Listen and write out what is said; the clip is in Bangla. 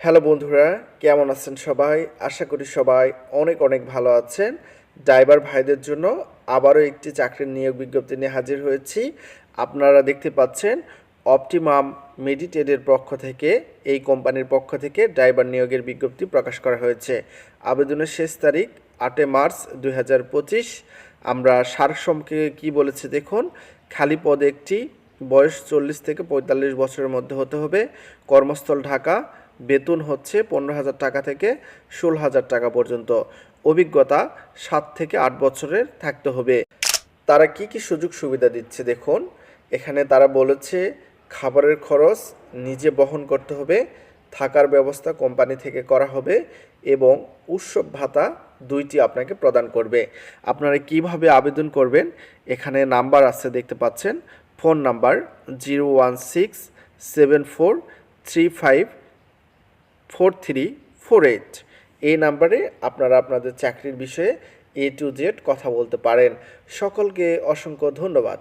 হ্যালো বন্ধুরা, কেমন আছেন সবাই? আশা করি সবাই অনেক অনেক ভালো আছেন। ড্রাইভার ভাইদের জন্য আবারও একটি চাকরির নিয়োগ বিজ্ঞপ্তি নিয়ে হাজির হয়েছি। আপনারা দেখতে পাচ্ছেন অপটিমাম মেডিটেডের পক্ষ থেকে, এই কোম্পানির পক্ষ থেকে ড্রাইভার নিয়োগের বিজ্ঞপ্তি প্রকাশ করা হয়েছে। আবেদনের শেষ তারিখ আটই মার্চ দু হাজার পঁচিশ। আমরা সারসম্পর্কে কী বলেছে দেখুন, খালি পদ একটি বয়স চল্লিশ থেকে পঁয়তাল্লিশ বছরের মধ্যে হতে হবে। কর্মস্থল ঢাকা বেতন হচ্ছে পনেরো হাজার টাকা থেকে ষোলো হাজার টাকা পর্যন্ত। অভিজ্ঞতা সাত থেকে আট বছরের থাকতে হবে। তারা কি কি সুযোগ সুবিধা দিচ্ছে দেখুন। এখানে তারা বলেছে, খাবারের খরচ নিজে বহন করতে হবে, থাকার ব্যবস্থা কোম্পানি থেকে করা হবে এবং উৎসব ভাতা দুইটি আপনাকে প্রদান করবে। আপনারা কীভাবে আবেদন করবেন? এখানে নাম্বার আছে দেখতে পাচ্ছেন। Phone number zero one six seven four three five four three four eight এই নাম্বারে আপনারা আপনাদের চাকরির বিষয়ে এ টু জেড কথা বলতে পারেন। সকলকে অসংখ্য ধন্যবাদ।